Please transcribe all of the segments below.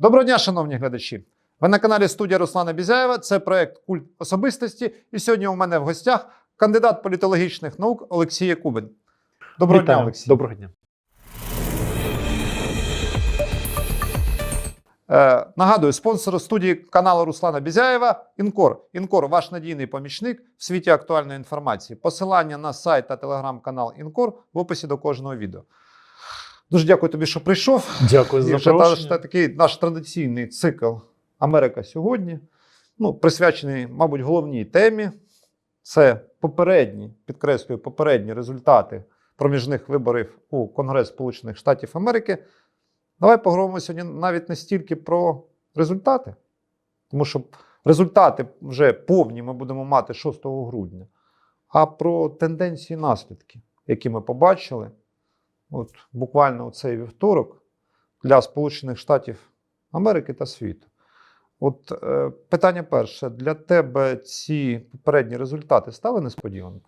Доброго дня, шановні глядачі. Ви на каналі студія Руслана Бізяєва. Це проект Культ особистості. І сьогодні у мене в гостях кандидат політологічних наук Олексій Якубин. Доброго Вітаю. дня, Олексій. Доброго дня. Е, нагадую, спонсор студії каналу Руслана Бізяєва Інкор. Інкор ваш надійний помічник в світі актуальної інформації. Посилання на сайт та телеграм-канал Інкор в описі до кожного відео. Дуже дякую тобі, що прийшов. Дякую за запрошення. та- такий наш традиційний цикл Америка сьогодні. Ну, присвячений, мабуть, головній темі. Це попередні, підкреслюю, попередні результати проміжних виборів у Конгрес Сполучених Штатів Америки. Давай поговоримо сьогодні навіть не стільки про результати, тому що результати вже повні ми будемо мати 6 грудня, а про тенденції наслідки, які ми побачили от, буквально у цей вівторок для Сполучених Штатів Америки та світу. От е, питання перше: для тебе ці попередні результати стали несподіваними?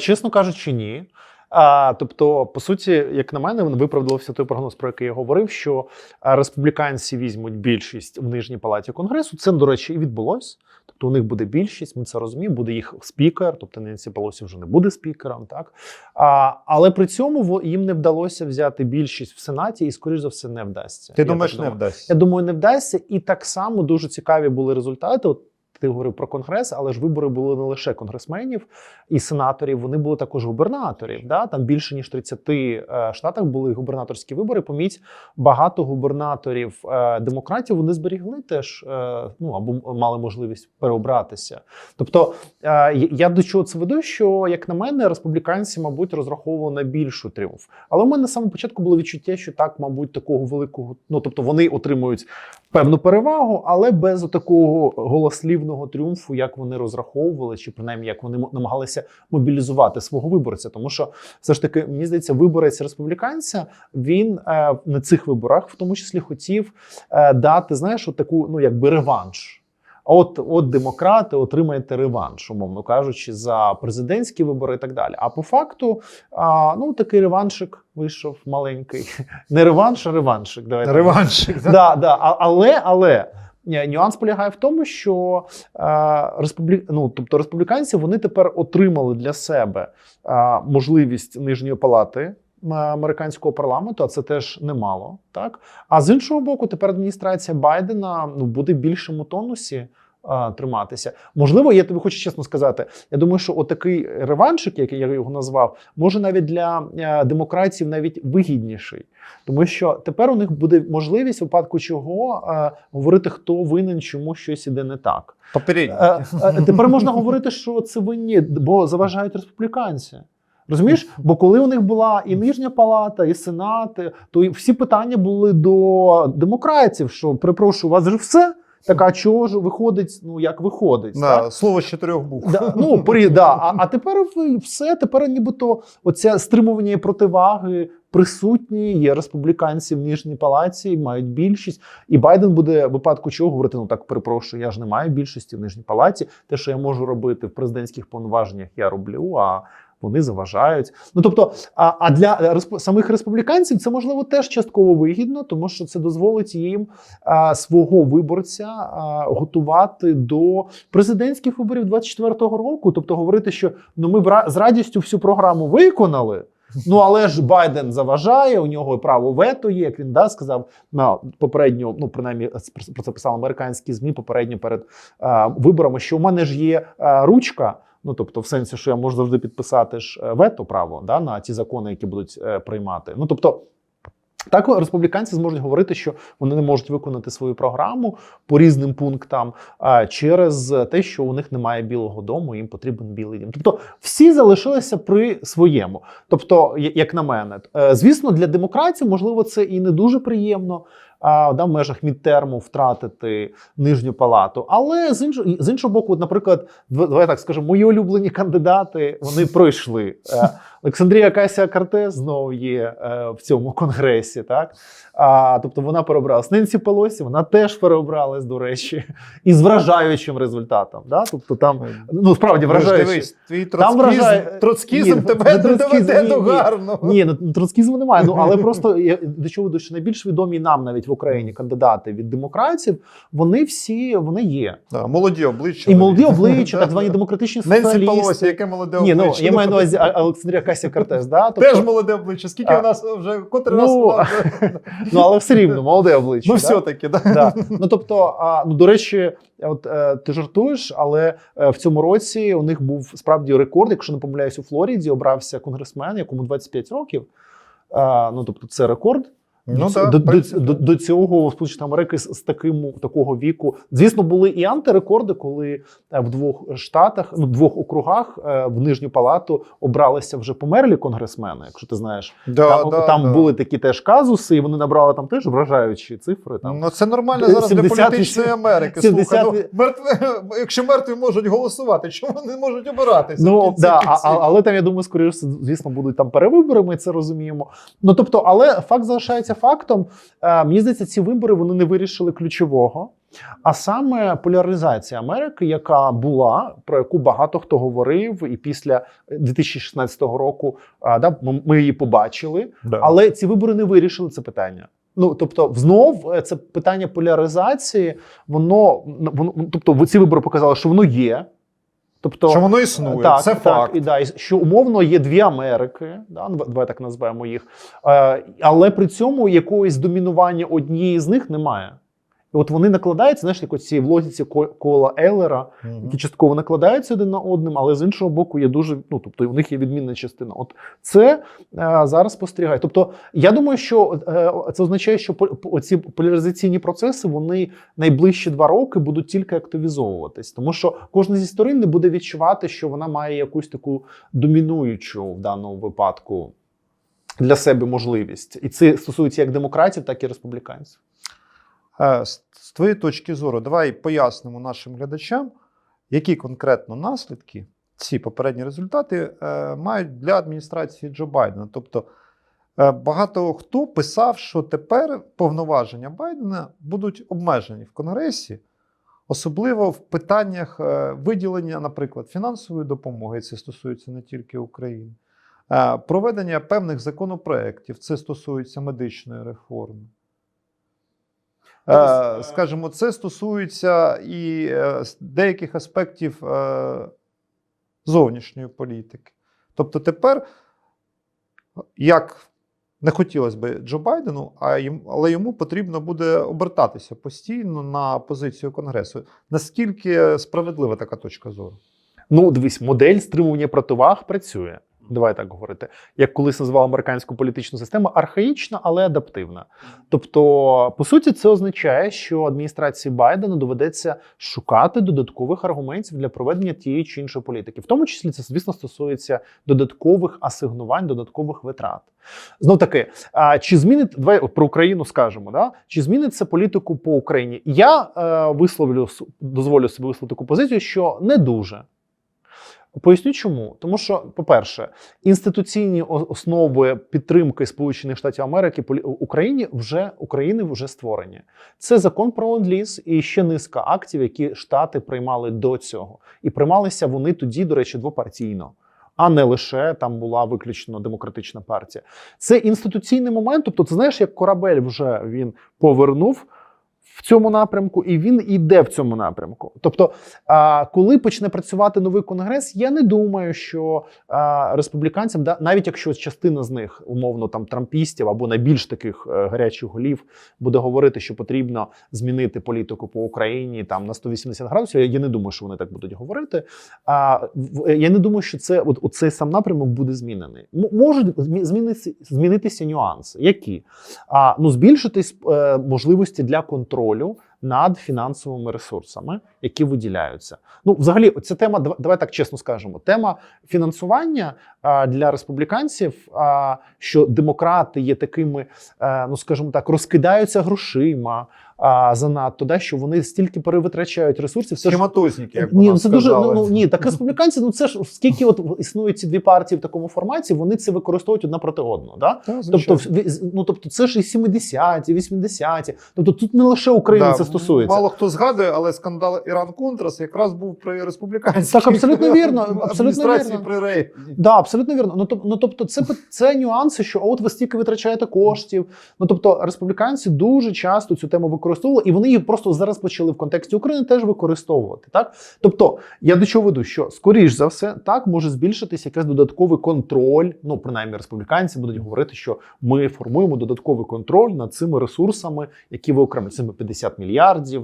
Чесно кажучи, ні. А, тобто, по суті, як на мене, він виправдався той прогноз, про який я говорив, що республіканці візьмуть більшість в нижній палаті конгресу. Це, до речі, і відбулось. Тобто, у них буде більшість, ми це розуміємо. Буде їх спікер, тобто Ненсі Пелосі вже не буде спікером, так а, але при цьому їм не вдалося взяти більшість в сенаті, і скоріш за все не вдасться. Ти Я думаєш, так не думаю. вдасться? Я думаю, не вдасться. І так само дуже цікаві були результати. От ти говорив про конгрес, але ж вибори були не лише конгресменів і сенаторів, вони були також губернаторів. Да? Там більше ніж 30 е, штатах були губернаторські вибори. Поміть, багато губернаторів е, демократів вони зберігли теж е, ну або мали можливість переобратися. Тобто я до чого це веду, що як на мене, республіканці, мабуть, розраховували на більшу тріумф. Але в мене на початку було відчуття, що так, мабуть, такого великого, ну тобто вони отримують певну перевагу, але без такого голослівного тріумфу, як вони розраховували, чи принаймні як вони намагалися мобілізувати свого виборця. Тому що все ж таки, мені здається, виборець республіканця він е, на цих виборах, в тому числі, хотів е, дати, знаєш, от таку, ну якби реванш. А От, от демократи отримаєте реванш, умовно кажучи, за президентські вибори і так далі. А по факту, а, ну такий реваншик вийшов маленький. Не реванш, а реваншик. Давайте Реваншик. да? Да, да. Але, але нюанс полягає в тому, що е, республі... ну, тобто республіканці вони тепер отримали для себе е, можливість нижньої палати. е, Американського парламенту, а це теж немало, так а з іншого боку, тепер адміністрація Байдена ну буде більшому тонусі триматися. Можливо, я тобі хочу чесно сказати. Я думаю, що отакий реваншик, як я його назвав, може навіть для е, демократів навіть вигідніший. Тому що тепер у них буде можливість, в випадку чого е, говорити, хто винен, чому щось іде не так. Попередні. Е, тепер можна говорити, що це винні, бо заважають республіканці. Розумієш? Бо коли у них була і нижня палата, і сенат, то всі питання були до демократів, що перепрошую, у вас же все. Так, а чого ж виходить? Ну як виходить? так? Слово з чотирьох букв. Да, ну, при, да. а, а тепер все, тепер нібито оця стримування і противаги присутні, є республіканці в Нижній палаці, мають більшість. І Байден буде в випадку чого говорити: ну так перепрошую, я ж не маю більшості в Нижній палаці. Те, що я можу робити в президентських повноваженнях, я роблю. а вони заважають. Ну тобто, а, а для респ- самих республіканців це можливо теж частково вигідно, тому що це дозволить їм а, свого виборця а, готувати до президентських виборів 24-го року. Тобто говорити, що ну ми бра- з радістю всю програму виконали. Ну але ж Байден заважає, у нього право вето є, як він да, сказав на попередньо, ну принаймні про це писали американські змі попередньо перед е, виборами. Що у мене ж є е, ручка. Ну тобто, в сенсі, що я можу завжди підписати ж е, вето право да, на ті закони, які будуть е, приймати. Ну тобто. Так, республіканці зможуть говорити, що вони не можуть виконати свою програму по різним пунктам через те, що у них немає білого дому, їм потрібен білий дім. Тобто всі залишилися при своєму. Тобто, як на мене, Е, звісно, для демократів можливо це і не дуже приємно. Да, в межах мідтерму втратити нижню палату. Але з іншого, з іншого боку, наприклад, давай так скажемо, мої улюблені кандидати вони пройшли. Олександрія Касія Картес знову є е, в цьому конгресі. Так? А, тобто вона переобралась. Ненсі Пелосі, вона теж переобралась, до речі, і з вражаючим результатом. Да? Тобто там, ну справді вражаючим. дивись, твій Там вражає- троцкізм Ні, тебе не не троцкізм, доведе ні, до гарного. Ні, ну троцкізму немає. Ну але просто я до чого веду, що найбільш відомі нам навіть в Україні кандидати від демократів, вони всі вони є. Да, молоді обличчя. І молоді обличчя, так звані демократичні Ненсі. Пелосі, яке молоде Ні, ну я маю на увазі Олександрія Касія Кортес, да? Тобто, Теж молоде обличчя. Скільки А, у нас вже котрий ну, раз ну але все рівно молоде обличчя. Ну, да? все-таки, да. Да. Ну тобто, а, ну до речі, от е, ти жартуєш, але е, в цьому році у них був справді рекорд, якщо не помиляюсь, у Флориді обрався конгресмен, якому 25 років. А, ну тобто, це рекорд. Ну, Це- да, до, до, до цього Сполучені Америки з, з таким такого віку. Звісно, були і антирекорди, коли е, в двох штатах, ну в двох округах е, в нижню палату обралися вже померлі конгресмени. Якщо ти знаєш, Да, там, да, там да. були такі теж казуси, і вони набрали там теж вражаючі цифри. Там Ну, це нормально зараз для політичної Америки. 70 Слухай, ну, мертві, якщо мертві можуть голосувати, чому вони не можуть обиратися? Ну кінці да, а, а- але там я думаю, скоріше, звісно, будуть там перевибори. Ми це розуміємо. Ну тобто, але факт залишається фактом. Е, мені здається, ці вибори вони не вирішили ключового. А саме поляризація Америки, яка була, про яку багато хто говорив, і після 2016 року да, ми- її побачили. Да. Але ці вибори не вирішили це питання. Ну тобто, знов е, це питання поляризації, воно воно тобто, ці вибори показали, що воно є. Тобто, Що воно існує, так, це так, факт. І, да, і що умовно є дві Америки, да, давай так назвемо їх, е, але при цьому якогось домінування однієї з них немає. От вони накладаються, знаєш, як оці в логіці ко- кола Еллера, Мгм. які частково накладаються один на одним, але з іншого боку є дуже, ну тобто у них є відмінна частина. От це е, зараз спостерігає. Тобто, я думаю, що е, це означає, що по- поляризаційні процеси вони найближчі два роки будуть тільки активізовуватись, тому що кожна зі сторін не буде відчувати, що вона має якусь таку домінуючу в даному випадку для себе можливість, і це стосується як демократів, так і республіканців. Е, З твоєї точки зору, давай пояснимо нашим глядачам, які конкретно наслідки ці попередні результати е, мають для адміністрації Джо Байдена. Тобто е, багато хто писав, що тепер повноваження Байдена будуть обмежені в Конгресі, особливо в питаннях виділення, наприклад, фінансової допомоги. Це стосується не тільки України. Проведення певних законопроєктів, це стосується медичної реформи. Е, Скажімо, це стосується і е, деяких аспектів е, зовнішньої політики. Тобто тепер, як не хотілося би Джо Байдену, а йому, але йому потрібно буде обертатися постійно на позицію Конгресу. Наскільки справедлива така точка зору? Ну, дивись, модель стримування противаг працює. Давай так говорити, як колись називав американську політичну систему, архаїчна, але адаптивна. Тобто, по суті, це означає, що адміністрації Байдена доведеться шукати додаткових аргументів для проведення тієї чи іншої політики. В тому числі це, звісно, стосується додаткових асигнувань, додаткових витрат. Знов таки, а, чи змінить давай про Україну скажемо, да? чи змінить це політику по Україні? Я е, висловлю дозволю собі висловити таку позицію, що не дуже. Поясню чому. Тому що, по-перше, інституційні основи підтримки Сполучених Штатів Америки Україні вже України вже створені. Це закон про ленд-ліз і ще низка актів, які штати приймали до цього. І приймалися вони тоді, до речі, двопартійно. А не лише там була виключно демократична партія. Це інституційний момент. Тобто, ти знаєш, як корабель вже він повернув в цьому напрямку, і він іде в цьому напрямку. Тобто, коли почне працювати новий конгрес, я не думаю, що республіканцям, да, навіть якщо частина з них, умовно, там трампістів або найбільш таких е, гарячих голів, буде говорити, що потрібно змінити політику по Україні там на 180 градусів. Я, не думаю, що вони так будуть говорити. А я не думаю, що це от, цей сам напрямок буде змінений. Можуть змі- змінитися, змінитися нюанси. Які? А, ну, збільшитись е, можливості для контролю контролю над фінансовими ресурсами, які виділяються. Ну, взагалі, ця тема, дав- давай так чесно скажемо. Тема фінансування для республіканців, що демократи є такими, е, ну скажімо так, розкидаються грошима, а, занадто, да, що вони стільки перевитрачають ресурсів. Це ж Схематозники, як ні, це дуже ну, ну ні, так республіканці, ну це ж скільки от існують ці дві партії в такому форматі, вони це використовують одна проти одного. Да? Та, Тобто, ну тобто, це ж і 70-ті, 80-ті. Тобто тут не лише Да, це стосується. Мало хто згадує, але скандал Іран Контрас якраз був при республіканській Так, абсолютно вірно, абсолютно вірно. при Рейгані. Да, абсолютно вірно. Ну, тоб, ну тобто, це, це нюанси, що от ви стільки витрачаєте коштів. Ну тобто, республіканці дуже часто цю тему використовували, і вони її просто зараз почали в контексті України теж використовувати. Так, тобто, я до чого веду, що скоріш за все так може збільшитися якийсь додатковий контроль. Ну, принаймні, республіканці будуть говорити, що ми формуємо додатковий контроль над цими ресурсами, які ви окремо цими 50 мільярдів,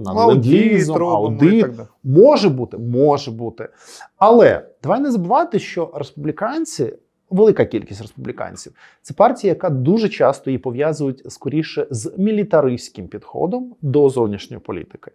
над Аудит ленд-лізом, аудит. Може бути, може бути. Але давай не забувати, що республіканці, велика кількість республіканців, це партія, яка дуже часто її пов'язують скоріше з мілітаристським підходом до зовнішньої політики.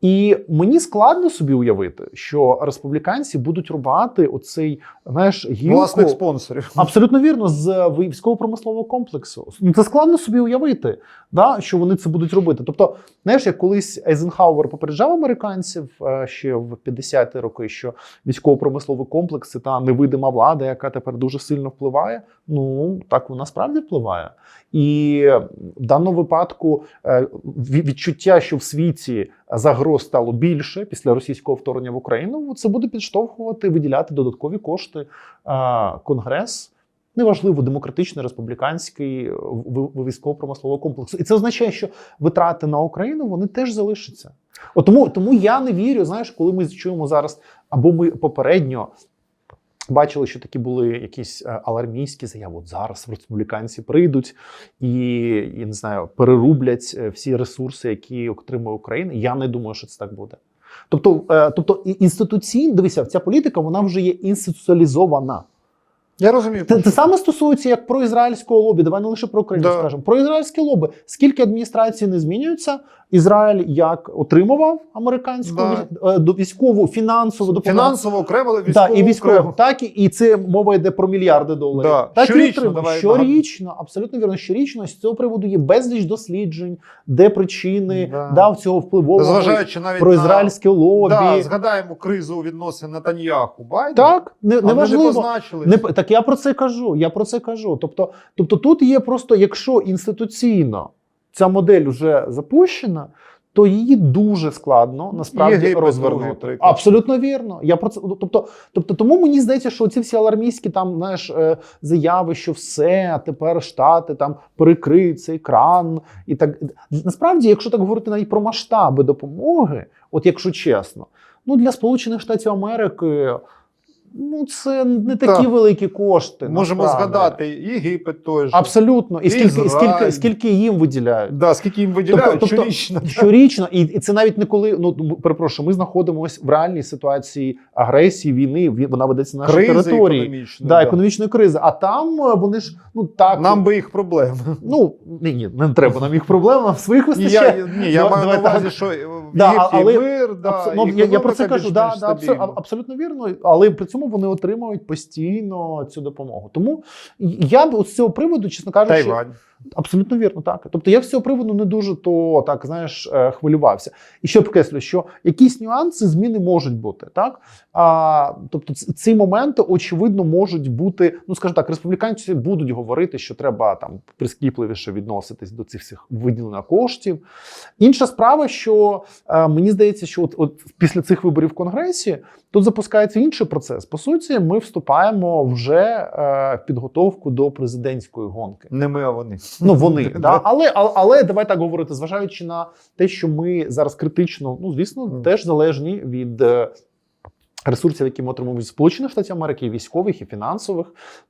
І мені складно собі уявити, що республіканці будуть рубати оцей знаєш, гілку. Власних спонсорів. Абсолютно вірно, з військово-промислового комплексу. Ну, Це складно собі уявити, да, що вони це будуть робити. Тобто, знаєш, як колись Ейзенхауер попереджав американців е, ще в 50-ті роки, що військово-промисловий комплекс це та невидима влада, яка тепер дуже сильно впливає. Ну так вона справді впливає. І в даному випадку е, відчуття, що в світі загроз стало більше після російського вторгнення в Україну, це буде підштовхувати виділяти додаткові кошти. Конгрес. Неважливо, демократичний, республіканський в- в- в- військово-промислового комплексу. І це означає, що витрати на Україну вони теж залишаться. От тому, тому я не вірю, знаєш, коли ми чуємо зараз, або ми попередньо бачили, що такі були якісь е, алармійські заяви. От зараз республіканці прийдуть і, я не знаю, перерублять е, всі ресурси, які отримує Україна. Я не думаю, що це так буде. Тобто, е, тобто інституційно, дивися, ця політика вона вже є інституціалізована. Я розумію. Це, це саме стосується як про ізраїльського лобі. Давай не лише про Україну Да. скажемо. Про ізраїльське лобі. Скільки адміністрації не змінюються, Ізраїль як отримував американську Да. е, до- військову фінансову допомогу. Фінансово окремо, але Да, і військово, окремо. так і, і це мова йде про мільярди доларів. Да. Так Щорічно, давай щорічно, абсолютно вірно. Щорічно з цього приводу є безліч досліджень, де причини Да. дав цього впливового Зважаючи навіть про на... ізраїльське лобі. Да, згадаємо кризу у відносин Натаньяху Байден. Так, не, а не неважливо. позначили. Не, так я про це кажу. Я про це кажу. Тобто, тобто тут є просто, якщо інституційно ця модель вже запущена, то її дуже складно насправді Єгипет розвернути. Абсолютно вірно. Я про це тобто, тобто, тому мені здається, що ці всі алармійські там знаєш е, заяви, що все, а тепер штати там перекриють цей кран і так насправді, якщо так говорити навіть про масштаби допомоги, от якщо чесно, ну для Сполучених Штатів Америки. Ну, це не такі Так. великі кошти. Можемо насправді. згадати Єгипет той же. Абсолютно. І скільки, Ізраїль. скільки, скільки їм виділяють. Да, скільки їм виділяють Тобто- тобто- щорічно. Щорічно, і, і це навіть не коли, ну перепрошую, ми знаходимося в реальній ситуації агресії, війни. Вона ведеться на нашій Кризи території. економічні. Да, економічної кризи. А там е, вони ж ну так. Нам би їх проблем. ну ні, ні, не треба нам їх проблем, нам своїх І вистачає. я, ні, я маю на увазі, так. що в Да, Єгипті але- мир, да, і ну, я, я про це кажу, да, да, абсо- абсолютно вірно, але при цьому вони отримують постійно цю допомогу. Тому я б з цього приводу, чесно кажучи, Тайвань. Абсолютно вірно, так. Тобто я з цього приводу не дуже то так знаєш е, хвилювався. І ще підкреслю, що якісь нюанси зміни можуть бути, так а, тобто ці моменти очевидно можуть бути. Ну скажімо так, республіканці будуть говорити, що треба там прискіпливіше відноситись до цих всіх виділення коштів. Інша справа, що е, мені здається, що от, от після цих виборів в конгресі тут запускається інший процес. По суті, ми вступаємо вже е, в підготовку до президентської гонки. Не ми, а вони. Ну вони да. Але, але але давай так говорити, зважаючи на те, що ми зараз критично, ну звісно, теж залежні від е, ресурсів, які ми отримуємо від Сполучених Штатів Америки, і військових і фінансових,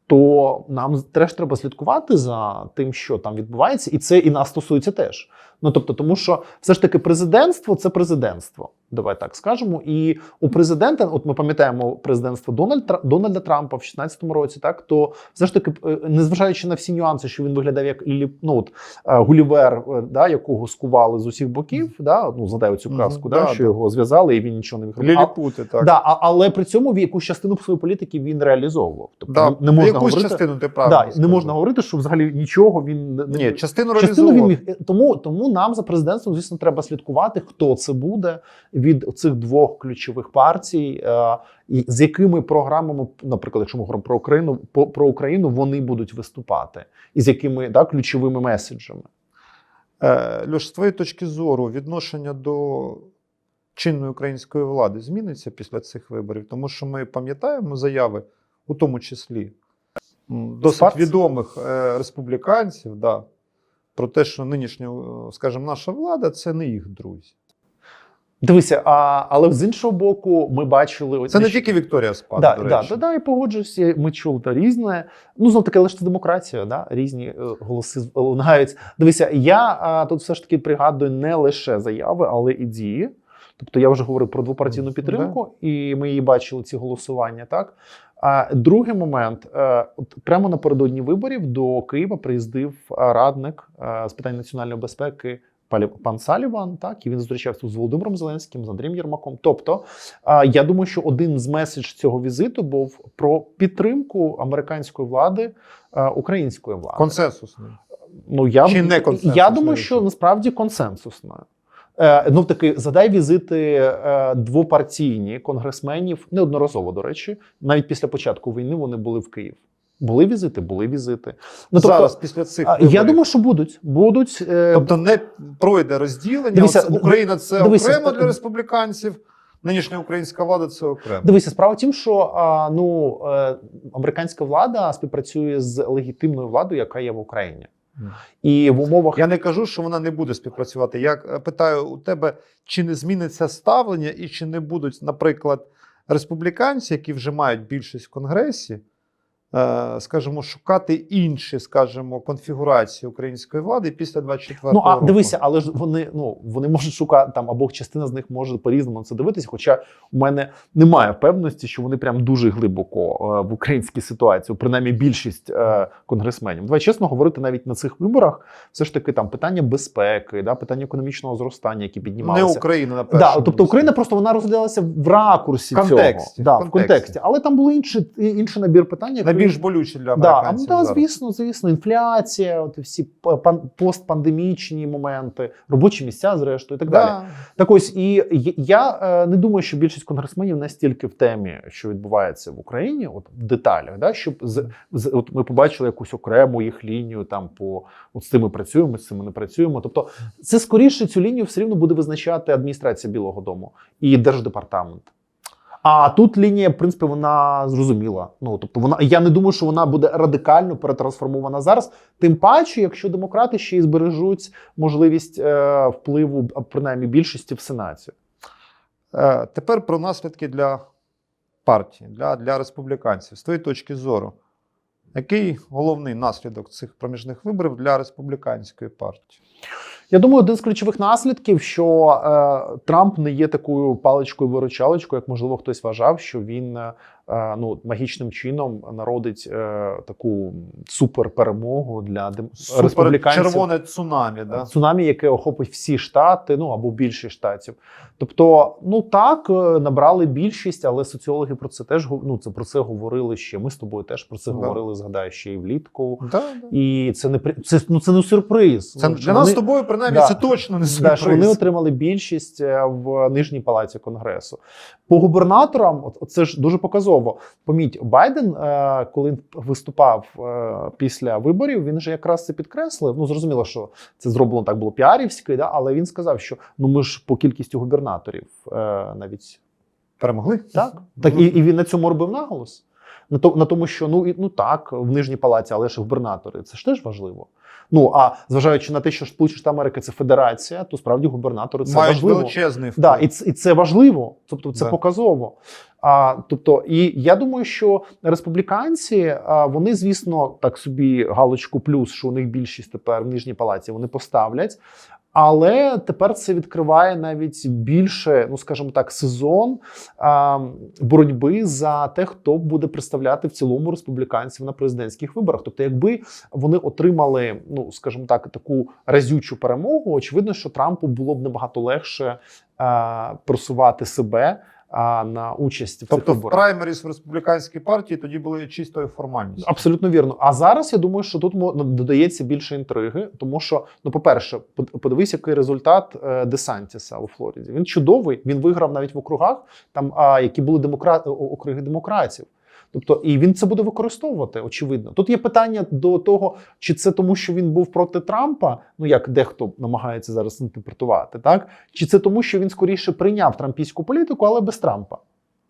то нам теж треба слідкувати за тим, що там відбувається, і це і нас стосується теж. Ну тобто, тому що все ж таки президентство це президентство. Давай так скажемо. І у президента, от ми пам'ятаємо президентство Дональд, Дональда Трампа в 16-му році, так то все ж таки, е, незважаючи на всі нюанси, що він виглядав як ну, от, е, Гулівер, е, да, якого скували з усіх боків, да, ну згадай цю казку, да, да, що да. його зв'язали, і він нічого не. А- Ліліпути, так. Да, а, але при цьому в якусь частину своєї політики він реалізовував. Тобто Да. не можна Якусь говорити, частину ти да, не можна говорити, що взагалі нічого він не- Ні, частину частину реалізовував. він міг. Тому, тому нам за президентством, звісно, треба слідкувати, хто це буде від цих двох ключових партій, е, і з якими програмами, наприклад, якщо ми говоримо про Україну, про Україну, вони будуть виступати, і з якими да, ключовими меседжами. Е, Льош, з твоєї точки зору, відношення до чинної української влади зміниться після цих виборів, тому що ми пам'ятаємо заяви, у тому числі досить відомих е, республіканців, да, про те, що нинішня, е, скажімо, наша влада це не їх друзі. Дивися, а, але з іншого боку, ми бачили Це не тільки Вікторія Спад, Да, до да, речі. да, да, я погоджуюся. Ми чули та різне. Ну, знов таки, але ж це демократія, да? різні е, голоси лунають. Дивися, я а, тут все ж таки пригадую не лише заяви, але і дії. Тобто я вже говорив про двопартійну підтримку, і ми її бачили ці голосування. Так другий момент: е, от прямо напередодні виборів до Києва приїздив е, радник е, з питань національної безпеки. Пан Саліван, так і він зустрічався з Володимиром Зеленським, з Андрієм Єрмаком. Тобто, Я думаю, що один з меседж цього візиту був про підтримку американської влади української влади. Консенсусний. Ну я Чи не консенсусна я думаю, що насправді консенсусна. Ну таки задай візити е, двопартійні конгресменів неодноразово. До речі, навіть після початку війни вони були в Київ. Були візити, були візити. Ну тобто, Зараз, після цих виборів. я думаю, що будуть. Будуть е, Тобто не пройде розділення. Дивися, Оце Україна це дивися, окремо для республіканців, нинішня українська влада це окремо. Дивися, справа в тім, що а, ну американська влада співпрацює з легітимною владою, яка є в Україні. І в умовах Я не кажу, що вона не буде співпрацювати. Я е, питаю у тебе, чи не зміниться ставлення, і чи не будуть, наприклад, республіканці, які вже мають більшість в Конгресі, скажімо, шукати інші, скажімо, конфігурації української влади після 24 ну а року. дивися, але ж вони ну вони можуть шукати там або частина з них може по-різному на це дивитися. Хоча у мене немає впевненості, що вони прям дуже глибоко е, в українській ситуації, принаймні більшість е, конгресменів. Давай чесно говорити, навіть на цих виборах, все ж таки там питання безпеки, да питання економічного зростання, які не. Україна на Да, тобто. Україна просто вона розглядалася в ракурсі контексті, цього. Да, в в контексті. контексті. Але там були інші, інший набір питань. Найбільш болючі для Да, а, американців. да, зараз. звісно, звісно, інфляція, от всі пан, постпандемічні моменти, робочі місця, зрештою, і так далі. Так ось, і я- е, не думаю, що більшість конгресменів настільки в темі, що відбувається в Україні, от в деталях, да, щоб з, з от ми побачили якусь окрему їх лінію, там по от з цим працюємо, з цим не працюємо. Тобто, це скоріше цю лінію все рівно буде визначати адміністрація Білого Дому і держдепартамент. А тут лінія, в принципі, вона зрозуміла. Ну тобто, вона я не думаю, що вона буде радикально перетрансформована зараз. Тим паче, якщо демократи ще й збережуть можливість е, впливу, принаймні більшості в сенаті. Е, Тепер про наслідки для партії, для, для республіканців. З твоєї точки зору, який головний наслідок цих проміжних виборів для республіканської партії? Я думаю, один з ключових наслідків, що е, Трамп не є такою паличкою виручалочкою, як можливо хтось вважав, що він е, ну магічним чином народить е, таку суперперемогу для дем... Супер республіканців. червоне цунамі, да? цунамі, яке охопить всі штати, ну або більшість штатів. Тобто, ну так е, набрали більшість, але соціологи про це теж ну, це про це говорили ще. Ми з тобою теж про це Да. говорили. Згадаю ще і влітку. Да, да. І це не це, ну, це не сюрприз. Це Ну, для що нас з тобою, принаймні, Да. це точно не Да, що вони отримали більшість е, в нижній палаті конгресу. По губернаторам, от, це ж дуже показово. Поміть, Байден, е, коли він виступав після виборів, він же якраз це підкреслив. Ну зрозуміло, що це зроблено так було піарівськи, да, але він сказав, що ну ми ж по кількості губернаторів е, навіть перемогли. так. Так і, і він на цьому робив наголос. На, то, на тому, що ну, і, ну так, в нижній палаті, але ж губернатори, це ж теж важливо. Ну а зважаючи на те, що Сполучені Штати Америки це федерація, то справді губернатори це Мають важливо. величезний вплив. Да, і, це, і це важливо, тобто це Да. показово. А, тобто, і я думаю, що республіканці, а, вони, звісно, так собі галочку плюс, що у них більшість тепер в нижній палаті вони поставлять. Але тепер це відкриває навіть більше, ну скажімо так, сезон а, боротьби за те, хто буде представляти в цілому республіканців на президентських виборах. Тобто, якби вони отримали, ну скажімо так, таку разючу перемогу, очевидно, що Трампу було б набагато легше а, просувати себе. А, на участь в Тобто цих в праймеріс в республіканській партії тоді були чистою формальністю. Абсолютно вірно. А зараз я думаю, що тут ну, додається більше інтриги, тому що, ну, по-перше, под- подивись, який результат е, Десантіса у Флориді. Він чудовий. Він виграв навіть в округах, там а, які були демократ округи демократів. Тобто, і він це буде використовувати, очевидно. Тут є питання до того, чи це тому, що він був проти Трампа, ну як дехто намагається зараз інтерпретувати, так чи це тому, що він скоріше прийняв трампійську політику, але без Трампа.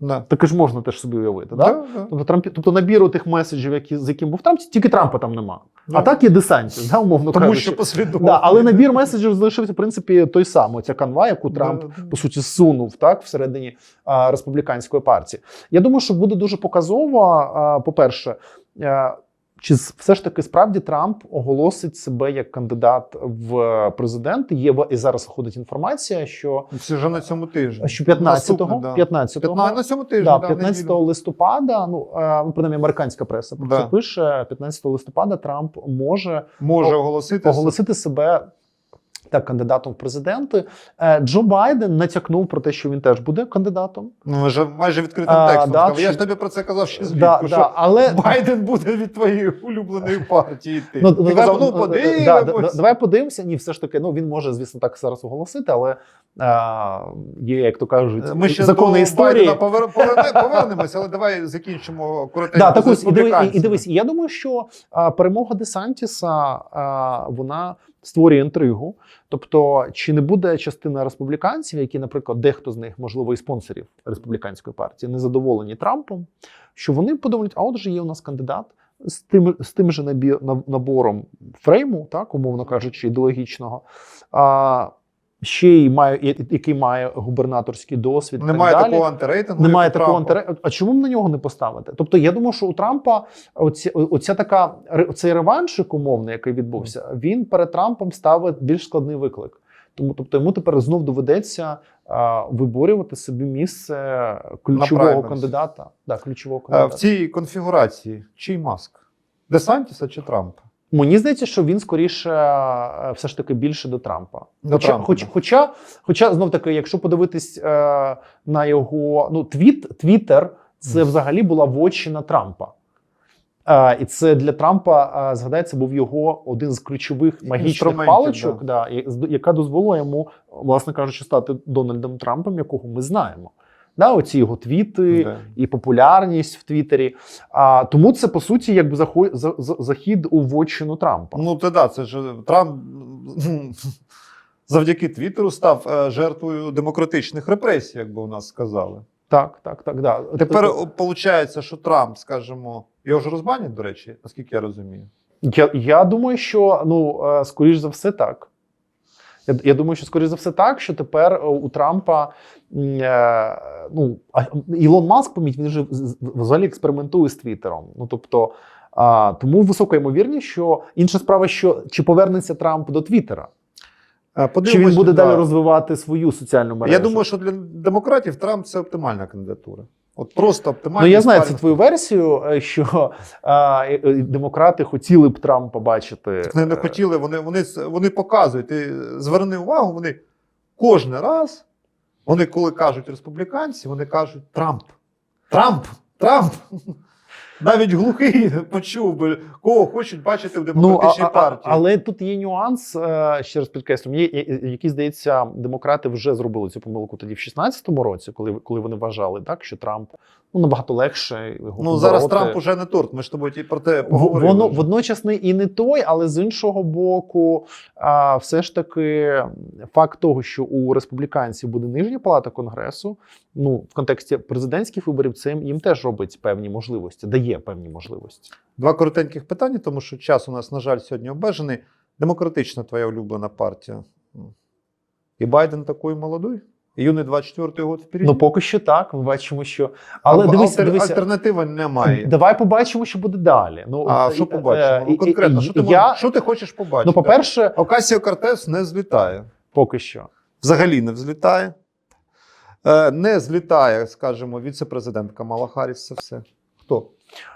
Да. Таке ж можна теж собі уявити. Да, так? да. Тобто, Трамп, тобто набір тих меседжів, які, з яким був Трамп, тільки Трампа там нема. Да. А так є десантів, да, умовно Тому кажучи. що. Да, але набір меседжів залишився, в принципі, той самий. Ця канва, яку Трамп, Да, да. по суті, сунув так, всередині а, республіканської партії. Я думаю, що буде дуже показово, а, по-перше, а, чи все ж таки справді Трамп оголосить себе як кандидат в президенти? Є і зараз виходить інформація, що, Це вже на цьому тижні. що 15-го, Наступне, да. 15-го 15 на цьому тижні. Да, да, 15 да, листопада, ну, е, ну принаймні американська преса про Да. це пише. 15 листопада Трамп може може оголосити. оголосити себе так кандидатом в президенти. Е, Джо Байден натякнув про те, що він теж буде кандидатом. Ну, вже майже відкритим А, текстом. да, сказав. Я ж тобі про це казав ще Да, да, що але Байден буде від твоєї улюбленої партії. йти. Ну, Ти давай, казав, ну подивимось. да, да, давай подивимося. Ні, все ж таки, ну він може, звісно, так зараз оголосити, але е, є, як то кажуть, Ми ще закони до історії. Байдена повер- повернемося, але давай закінчимо коротенько. Да, так ось і, і, і дивись, я думаю, що а, перемога Десантіса а, вона створює інтригу. Тобто, чи не буде частина республіканців, які, наприклад, дехто з них, можливо, і спонсорів республіканської партії, незадоволені Трампом, що вони подумають, а отже, є у нас кандидат. З тим, з тим же набором фрейму, так, умовно кажучи, ідеологічного, а, ще й має, який має губернаторський досвід. Немає так далі. такого антирейтингу. Немає як у такого Трампа. антире... А чому на нього не поставити? Тобто, я думаю, що у Трампа оці, оця така цей реваншик умовний, який відбувся, він перед Трампом ставить більш складний виклик. Тому, тобто, йому тепер знов доведеться а, виборювати собі місце ключового кандидата. Да, ключового Е, В цій конфігурації чий маск? Десантіса чи Трампа? Мені здається, що він скоріше е, все ж таки більше до Трампа. До Хоча, Трампа, хоч, хоча, хоча знов таки, якщо подивитись е, на його ну, твіт, Твіттер, це взагалі була вотчина Трампа. Е, і це для Трампа, е, згадається, був його один з ключових магічних паличок, да. з- яка дозволила йому, власне кажучи, стати Дональдом Трампом, якого ми знаємо. Да, оці його твіти, Да. і популярність в Твіттері. А тому це по суті якби захо- за- за- захід у вотчину Трампа. Ну, то да, це ж Трамп завдяки Твіттеру став е, жертвою демократичних репресій, як би у нас сказали. Так, так, так. Да. Тепер виходить, що Трамп, скажімо, його ж розбанять, до речі, наскільки я розумію. я, я думаю, що ну е, скоріш за все так. Я, я думаю, що скоріш за все так, що тепер е, у Трампа е, ну Ілон Маск, поміть, він же з- з- взагалі експериментує з Твіттером. Ну тобто. А, тому висока ймовірність, що інша справа, що чи повернеться Трамп до Твіттера, Е, чи він буде да. далі розвивати свою соціальну мережу. Я думаю, що для демократів Трамп це оптимальна кандидатура. От просто оптимальна. Ну, я знаю цю твою версію, е, що а, е, е, демократи хотіли б Трампа бачити. Вони не е, хотіли, вони, вони, вони показують. Ти зверни увагу, вони кожен раз, вони коли кажуть республіканці, вони кажуть Трамп. Трамп! Трамп! Навіть глухий почув би, кого хочуть бачити в Ну, демократичній ну, а, партії. але тут є нюанс, е, ще раз підкреслю, який, здається, демократи вже зробили цю помилку тоді в 16-му році, коли, коли вони вважали, так, що Трамп ну, набагато легше його Ну зараз. Трамп уже не торт. Ми ж тобою ті- про те поговорили. Воно водночас не і не той, але з іншого боку, а, все ж таки факт того, що у республіканців буде нижня палата конгресу, ну в контексті президентських виборів, це їм теж робить певні можливості, дає певні можливості. Два коротеньких питання, тому що час у нас, на жаль, сьогодні обмежений. Демократична твоя улюблена партія. І Байден такий молодий? Юний 24-й год вперед. Ну поки що так. Ми бачимо, що але дивись, дивися, альтернативи немає. давай побачимо, що буде далі. Ну А е, що е, побачимо? Ну, конкретно, е, що ти, я, можеш- що ти хочеш побачити? ну, по-перше, Окасіо Кортес не злітає. поки що. Взагалі не взлітає. Е, Не злітає, скажімо, віце-президент Камала Харріс. Це все. Хто?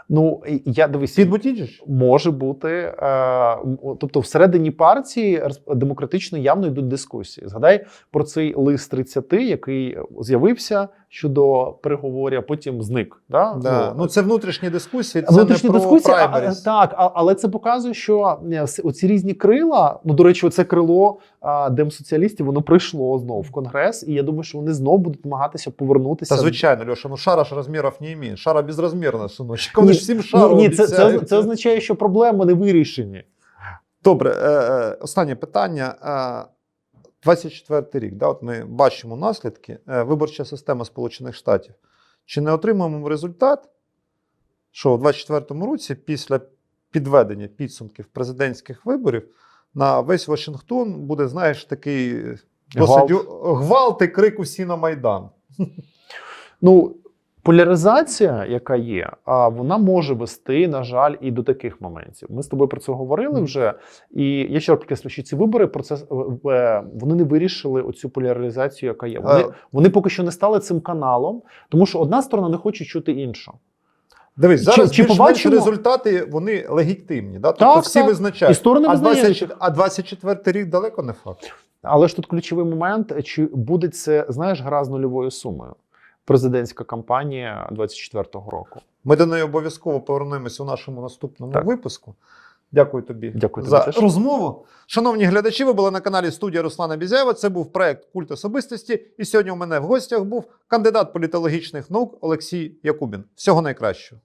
Ну я дивись, Під Бутіджич? може бути. Е, тобто, всередині партії демократично явно йдуть дискусії. Згадай про цей лист 30, який з'явився щодо переговорів, а потім зник. Да? Да. Ну, це внутрішні дискусії, це Внутрішні не про дискусії, а, а, так, а, але це показує, що е, оці різні крила. Ну, до речі, оце крило а, демсоціалістів, воно прийшло знову в конгрес, і я думаю, що вони знову будуть намагатися повернутися. Та звичайно, Льоша, ну шара ж розмірів не імеє. Шара безрозмірна, синочок. Вони Ні, ж всім Ні, шару ні, це, це, це означає, що проблеми не вирішені. Добре, е, е, останнє питання. Е, 24 рік, да, от ми бачимо наслідки. Е, виборча система Сполучених Штатів. Чи не отримаємо ми результат, що у 24 році, після підведення підсумків президентських виборів, на весь Вашингтон буде, знаєш, такий Гвалт. досить у- гвалт і крик усі на Майдан. Ну, поляризація, яка є, а вона може вести, на жаль, і до таких моментів. Ми з тобою про це говорили вже. І я ще раз підкреслю, що ці вибори процес е, вони не вирішили оцю поляризацію, яка є. Вони, Е, вони поки що не стали цим каналом, тому що одна сторона не хоче чути іншу. Дивись, Чи- зараз чи більш-менш побачимо- результати вони легітимні. Да? Тобто Так, всі так. визначають. І сторони а, визнають. 20, а 24 рік далеко не факт. Але ж тут ключовий момент: чи буде це, знаєш, гра з нульовою сумою? Президентська кампанія 24-го року. Ми до неї обов'язково повернемось у нашому наступному Так. випуску. Дякую тобі Дякую тобі за теж. розмову. Шановні глядачі, ви були на каналі студія Руслана Бізяєва. Це був проект Культ особистості. І сьогодні у мене в гостях був кандидат політологічних наук Олексій Якубін. Всього найкращого.